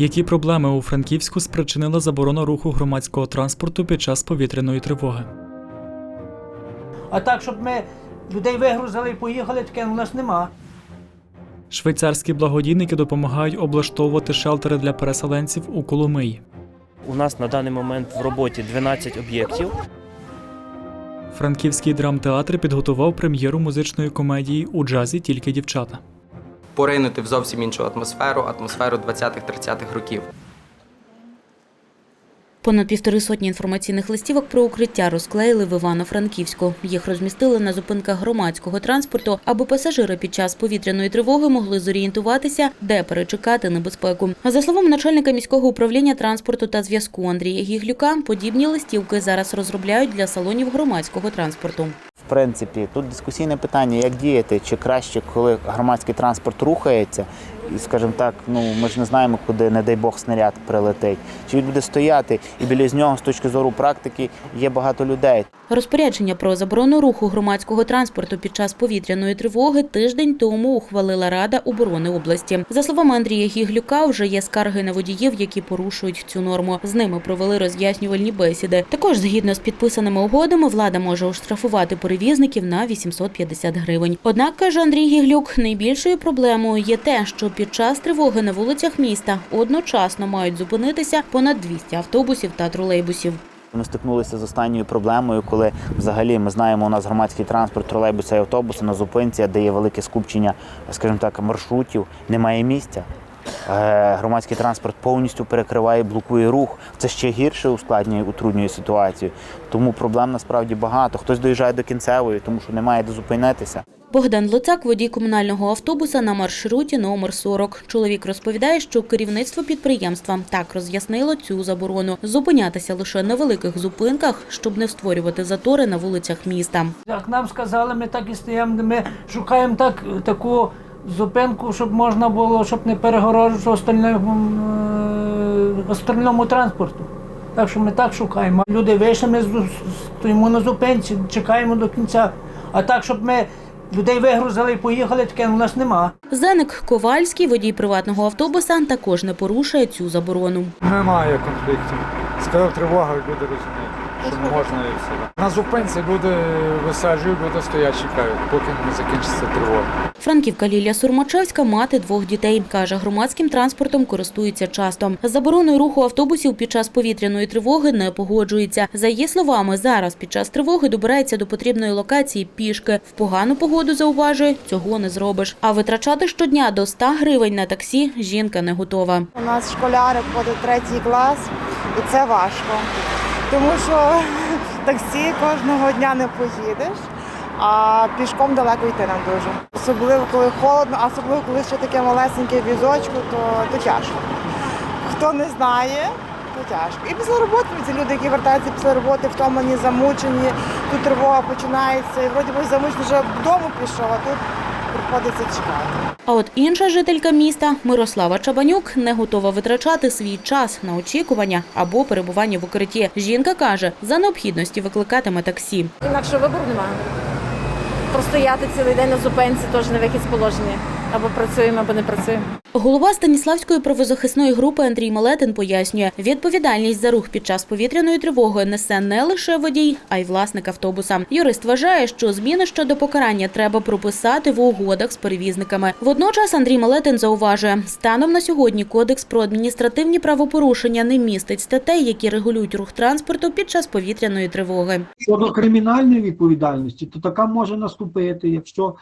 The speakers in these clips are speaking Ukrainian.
Які проблеми у Франківську спричинила заборона руху громадського транспорту під час повітряної тривоги? А так, щоб ми людей вигрузили і поїхали, таке у нас нема. Швейцарські благодійники допомагають облаштовувати шелтери для переселенців у Коломиї. У нас на даний момент в роботі 12 об'єктів. Франківський драмтеатр підготував прем'єру музичної комедії у джазі Тільки дівчата. Поринути в зовсім іншу атмосферу, атмосферу 20-30-х років. Понад півтори сотні інформаційних листівок про укриття розклеїли в Івано-Франківську. Їх розмістили на зупинках громадського транспорту, аби пасажири під час повітряної тривоги могли зорієнтуватися, де перечекати небезпеку. За словами начальника міського управління транспорту та зв'язку Андрія Гіглюка, подібні листівки зараз розробляють для салонів громадського транспорту. В принципі, тут дискусійне питання, як діяти, чи краще, коли громадський транспорт рухається, і, скажімо так, ну ми ж не знаємо, куди, не дай Бог, снаряд прилетить. Чи він буде стояти, і біля з нього, з точки зору практики, є багато людей. Розпорядження про заборону руху громадського транспорту під час повітряної тривоги тиждень тому ухвалила Рада оборони області. За словами Андрія Гіглюка, вже є скарги на водіїв, які порушують цю норму. З ними провели роз'яснювальні бесіди. Також, згідно з підписаними угодами, влада може оштрафувати перевізників на 850 гривень. Однак каже Андрій Гіглюк, найбільшою проблемою є те, що під час тривоги на вулицях міста одночасно мають зупинитися понад 200 автобусів та тролейбусів. Ми стикнулися з останньою проблемою, коли взагалі ми знаємо, у нас громадський транспорт, тролейбуси і автобуси на зупинці, де є велике скупчення, скажімо так, маршрутів, немає місця. Е, Громадський транспорт повністю перекриває, блокує рух. Це ще гірше ускладнює, утруднює ситуацію. Тому проблем насправді багато. Хтось доїжджає до кінцевої, тому що немає де зупинитися. Богдан Луцак, водій комунального автобуса на маршруті номер 40. Чоловік розповідає, що керівництво підприємства так роз'яснило цю заборону зупинятися лише на великих зупинках, щоб не створювати затори на вулицях міста. Як нам сказали, ми так і стоїмо, ми шукаємо так, таку зупинку, щоб можна було, щоб не перегороджувати остальному, е, остальному транспорту. Так що ми так шукаємо. Люди вийшли, ми стоїмо на зупинці, чекаємо до кінця. А так, щоб ми людей вигрузили і поїхали, таке у нас нема. Зеник Ковальський, водій приватного автобуса, також не порушує цю заборону. Немає конфліктів. Сказав тривога, люди розуміють, можна і все. На зупинці люди висаджують, люди стоять, чекають, поки не закінчиться тривога. Франківка Лілія Сурмачевська мати двох дітей. Каже, громадським транспортом користується часто. З забороною руху автобусів під час повітряної тривоги не погоджується. За її словами, зараз під час тривоги добирається до потрібної локації пішки. В погану погоду зауважує, цього не зробиш. А витрачати щодня до 100 гривень на таксі жінка не готова. У нас школяри ходить третій клас, і це важко. Тому що таксі кожного дня не поїдеш, а пішком далеко йти нам дуже. Особливо коли холодно, особливо коли ще таке малесеньке візочку, то, то тяжко. Хто не знає, то тяжко. І після роботи ці люди, які вертаються після роботи, втомлені, замучені, тут тривога починається, і вроді би замучений вже додому пішов, а тут приходиться чекати. А от інша жителька міста Мирослава Чабанюк не готова витрачати свій час на очікування або перебування в укритті. Жінка каже, за необхідності викликатиме таксі. Інакше вибору немає. Простояти цілий день на зупинці теж не вихід з положення. Або працюємо, або не працюємо. Голова Станіславської правозахисної групи Андрій Малетин пояснює, відповідальність за рух під час повітряної тривоги несе не лише водій, а й власник автобуса. Юрист вважає, що зміни щодо покарання треба прописати в угодах з перевізниками. Водночас Андрій Малетин зауважує, станом на сьогодні кодекс про адміністративні правопорушення не містить статей, які регулюють рух транспорту під час повітряної тривоги. Щодо кримінальної відповідальності, то така може наступити, якщо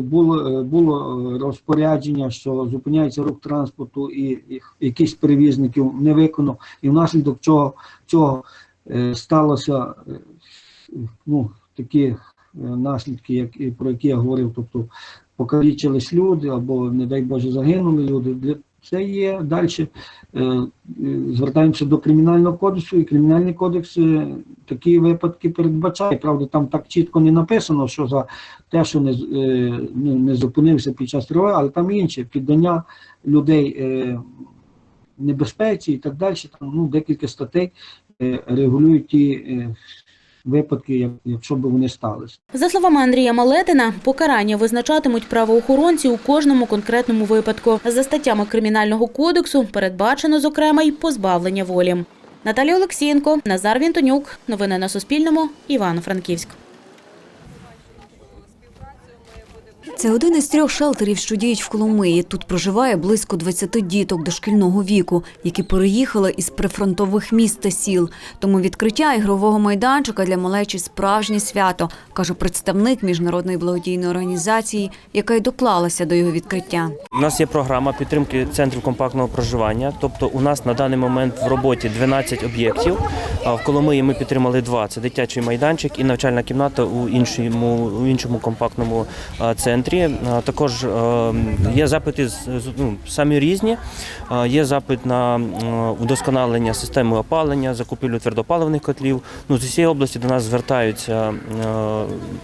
було, е, було е, розпорядження, що зупиняється рух транспорту і, з перевізників не виконав, і внаслідок чого, цього е, сталося е, ну, такі е, наслідки, як, про які я говорив, тобто покалічились люди або, не дай Боже, загинули люди. Це є далі. Звертаємося до кримінального кодексу, і кримінальний кодекс е, такі випадки передбачає. Правда, там так чітко не написано, що за те, що не, е, ну, не зупинився під час тривоги, але там інше піддання людей е, небезпеці і так далі. Там ну, декілька статей е, регулюють ті е, випадки, як, якщо б вони сталися. За словами Андрія Малетина, покарання визначатимуть правоохоронці у кожному конкретному випадку. За статтями Кримінального кодексу передбачено, зокрема, й позбавлення волі. Наталія Олексієнко, Назар Вінтонюк. Новини на Суспільному. Івано-Франківськ. Це один із трьох шелтерів, що діють в Коломиї. Тут проживає близько 20 діток дошкільного віку, які переїхали із прифронтових міст та сіл. Тому відкриття ігрового майданчика для малечі справжнє свято, каже представник міжнародної благодійної організації, яка й доклалася до його відкриття. У нас є програма підтримки центрів компактного проживання. Тобто, у нас на даний момент в роботі 12 об'єктів. А в Коломиї ми підтримали два: це дитячий майданчик і навчальна кімната у іншому, у іншому компактному а, центрі. Також е, є запити ну, самі різні. Є запит на м, удосконалення системи опалення, закупівлю твердопаливних котлів. Ну, з усієї області до нас звертаються е,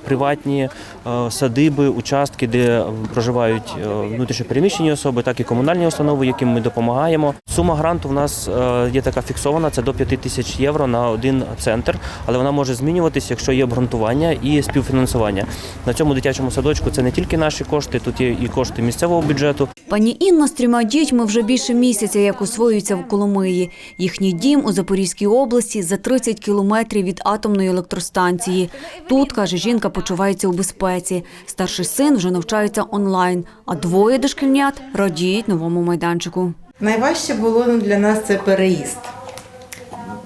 приватні е, садиби, участки, де проживають е, внутрішньопереміщені особи, так і комунальні установи, яким ми допомагаємо. Сума гранту в нас е, є така фіксована: це до 5 тисяч євро на один центр, але вона може змінюватися, якщо є обґрунтування і співфінансування. На цьому дитячому садочку це не тільки наші кошти, тут є і кошти місцевого бюджету. Пані Інна з трьома дітьми вже більше місяця, як освоюється в Коломиї. Їхній дім у Запорізькій області за 30 кілометрів від атомної електростанції. Тут, каже, жінка почувається у безпеці. Старший син вже навчається онлайн, а двоє дошкільнят радіють новому майданчику. Найважче було ну, для нас це переїзд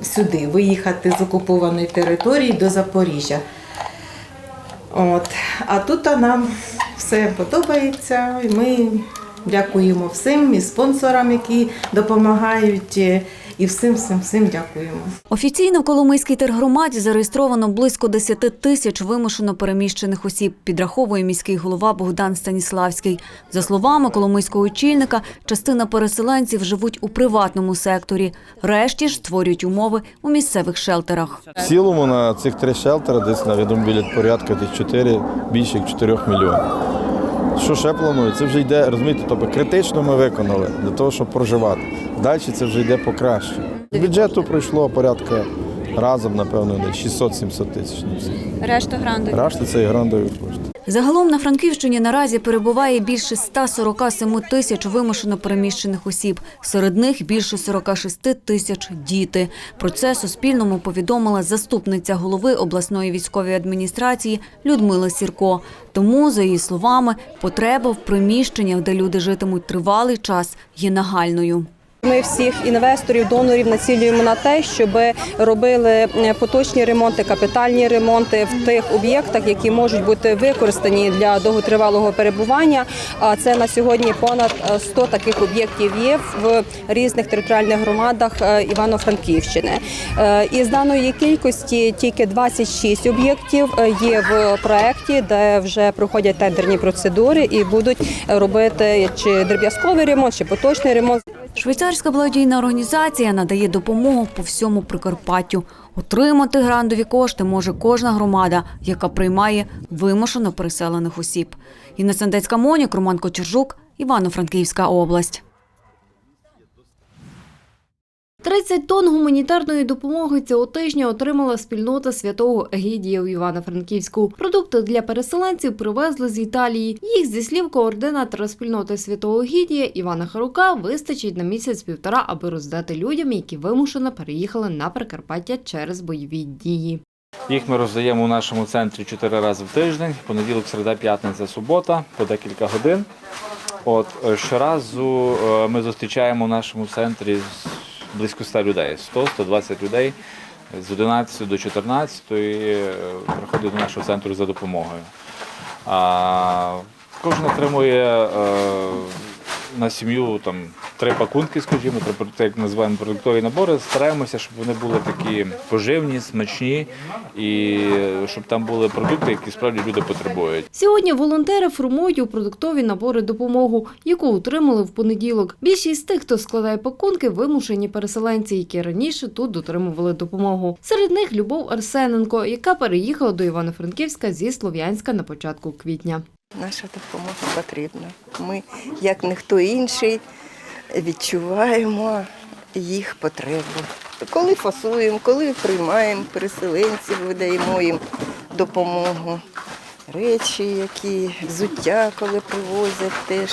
сюди, виїхати з окупованої території до Запоріжжя. От. А тут нам все подобається. Ми дякуємо всім і спонсорам, які допомагають, і всім, всім, всім дякуємо. Офіційно в Коломийській тергромаді зареєстровано близько 10 тисяч вимушено переміщених осіб, підраховує міський голова Богдан Станіславський. За словами коломийського очільника, частина переселенців живуть у приватному секторі. Решті ж створюють умови у місцевих шелтерах. В цілому на цих три шелтери десь на відомо біля порядка десь 4, більше як 4 мільйонів. Що ще планують? Це вже йде, розумієте, тобто критично ми виконали для того, щоб проживати. Далі це вже йде покраще. З бюджету пройшло порядка разом, напевно, десь 600-700 тисяч. Решта гранту. Решта це і грандові кошти. Загалом на Франківщині наразі перебуває більше 147 тисяч вимушено переміщених осіб. Серед них більше 46 тисяч діти. Про це Суспільному повідомила заступниця голови обласної військової адміністрації Людмила Сірко. Тому, за її словами, потреба в приміщеннях, де люди житимуть тривалий час, є нагальною. Ми всіх інвесторів, донорів націлюємо на те, щоб робили е, поточні ремонти, капітальні ремонти в тих об'єктах, які можуть бути використані для довготривалого перебування. А це на сьогодні понад е, 100 таких об'єктів є в різних територіальних громадах е, Івано-Франківщини. Е, Із даної кількості тільки 26 об'єктів е, є в проєкті, де вже проходять тендерні процедури і будуть робити чи дріб'язковий ремонт, чи поточний ремонт. Швейцарська благодійна організація надає допомогу по всьому Прикарпаттю. Отримати грандові кошти може кожна громада, яка приймає вимушено переселених осіб. Інна Сендецька Монік, Роман Кочержук, Івано-Франківська область. 30 тонн гуманітарної допомоги цього тижня отримала спільнота святого Егідія в Івано-Франківську. Продукти для переселенців привезли з Італії. Їх зі слів координатора спільноти святого Егідія Івана Харука вистачить на місяць-півтора, аби роздати людям, які вимушено переїхали на Прикарпаття через бойові дії. Їх ми роздаємо у нашому центрі чотири рази в тиждень, понеділок, середа, п'ятниця, субота, по декілька годин. От е, щоразу е, ми зустрічаємо в нашому центрі близько 100 людей, 100-120 людей з 11 до 14 е, приходять до нашого центру за допомогою. Кожен отримує е, на сім'ю там три пакунки, скажімо, три, це як називаємо продуктові набори. Стараємося, щоб вони були такі поживні, смачні і щоб там були продукти, які справді люди потребують. Сьогодні волонтери формують у продуктові набори допомогу, яку отримали в понеділок. Більшість тих, хто складає пакунки, вимушені переселенці, які раніше тут дотримували допомогу. Серед них Любов Арсененко, яка переїхала до Івано-Франківська зі Слов'янська на початку квітня. Наша допомога потрібна. Ми, як ніхто інший, відчуваємо їх потребу. Коли фасуємо, коли приймаємо переселенців, видаємо їм допомогу. Речі, які, взуття, коли привозять теж.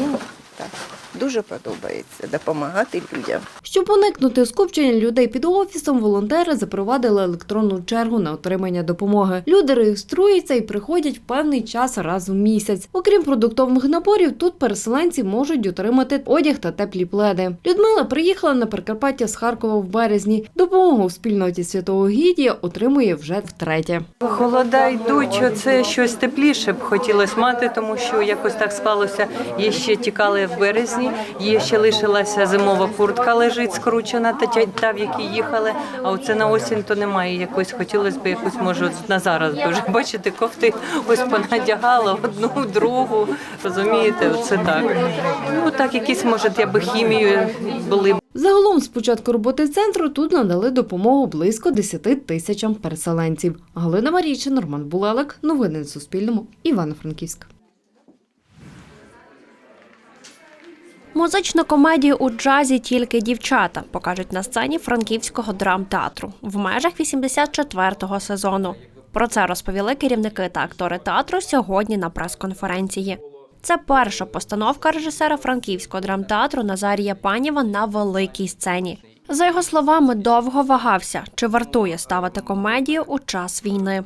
Ну, так, дуже подобається допомагати людям. Щоб уникнути скупчення людей під офісом, волонтери запровадили електронну чергу на отримання допомоги. Люди реєструються і приходять в певний час раз у місяць. Окрім продуктових наборів, тут переселенці можуть отримати одяг та теплі пледи. Людмила приїхала на Прикарпаття з Харкова в березні. Допомогу в спільноті святого Гідія отримує вже втретє. Холода йдуть, це щось тепліше б хотілося мати, тому що якось так склалося. Є ще тікали в березні, є ще лишилася зимова куртка лежить скручена, та та в якій їхали. А оце на осінь то немає. Якось хотілося б якось, може, на зараз би вже бачите, кофти ось понадягала одну, другу. Розумієте, оце так. Ну так, якісь може, я би хімію були. Загалом з початку роботи центру тут надали допомогу близько 10 тисячам переселенців. Галина Марійчин, Роман Булелек. Новини на Суспільному. Івано-Франківськ. Музичну комедію у джазі тільки дівчата покажуть на сцені франківського драмтеатру в межах 84-го сезону. Про це розповіли керівники та актори театру сьогодні на прес-конференції. Це перша постановка режисера франківського драмтеатру Назарія Паніва на великій сцені. За його словами, довго вагався, чи вартує ставити комедію у час війни.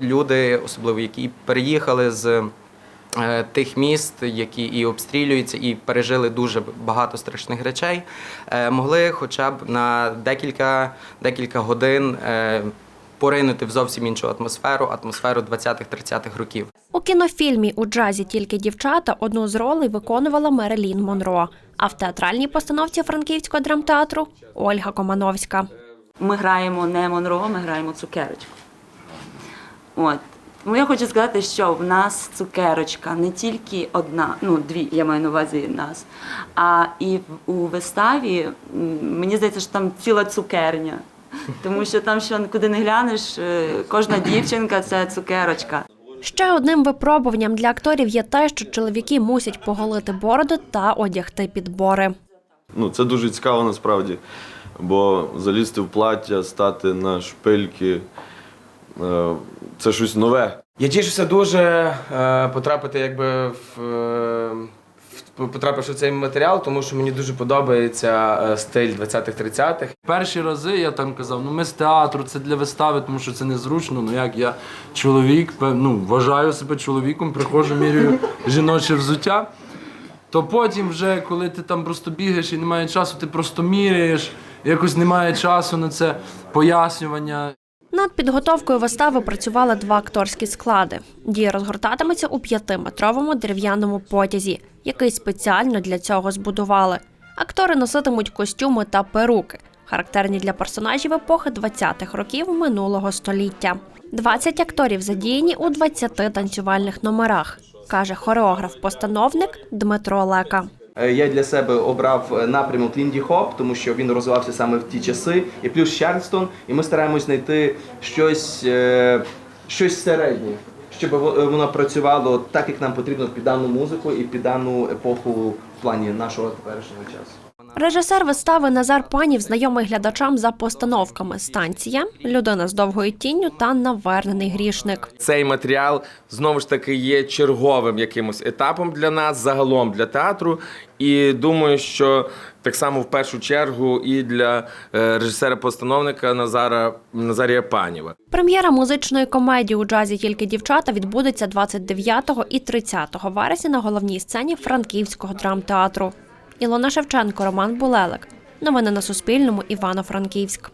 Люди, особливо які переїхали з тих міст, які і обстрілюються, і пережили дуже багато страшних речей, е, могли хоча б на декілька, декілька годин е, поринути в зовсім іншу атмосферу, атмосферу 20-30-х років. У кінофільмі у джазі тільки дівчата одну з ролей виконувала Мерелін Монро. А в театральній постановці франківського драмтеатру Ольга Комановська. Ми граємо не Монро, ми граємо цукерочку. От. Тому я хочу сказати, що в нас цукерочка не тільки одна, ну дві, я маю на увазі нас, а і у виставі мені здається, що там ціла цукерня. Тому що там, що куди не глянеш, е, кожна дівчинка це цукерочка. Ще одним випробуванням для акторів є те, що чоловіки мусять поголити бороди та одягти підбори. Ну, це дуже цікаво насправді, бо залізти в плаття, стати на шпильки це щось нове. Я тішуся дуже е, потрапити якби в, е, потрапивши в цей матеріал, тому що мені дуже подобається е, стиль 20-30-х. Перші рази я там казав, ну ми з театру, це для вистави, тому що це незручно. Ну як я чоловік, ну вважаю себе чоловіком, приходжу, міряю жіноче взуття. То потім, вже коли ти там просто бігаєш і немає часу, ти просто міряєш, якось немає часу на це пояснювання. Над підготовкою вистави працювали два акторські склади. Дія розгортатиметься у п'ятиметровому дерев'яному потязі, який спеціально для цього збудували. Актори носитимуть костюми та перуки, характерні для персонажів епохи 20-х років минулого століття. 20 акторів задіяні у 20 танцювальних номерах, каже хореограф-постановник Дмитро Лека. Е, Я для себе обрав е, напрямок Лінді Хоп, тому що він розвивався саме в ті часи, і плюс Чарльстон, і ми стараємось знайти щось, е, щось середнє, щоб воно працювало так, як нам потрібно під дану музику і під дану епоху в плані нашого теперішнього часу. Режисер вистави Назар Панів знайомий глядачам за постановками Станція, людина з довгою тінню та навернений грішник. Цей матеріал знову ж таки є черговим якимось етапом для нас, загалом для театру. І думаю, що так само в першу чергу і для е, режисера-постановника Назара Назарія Паніва. Прем'єра музичної комедії у джазі тільки дівчата відбудеться 29 і 30 вересня на головній сцені Франківського драмтеатру. Ілона Шевченко, Роман Булелик. Новини на Суспільному. Івано-Франківськ.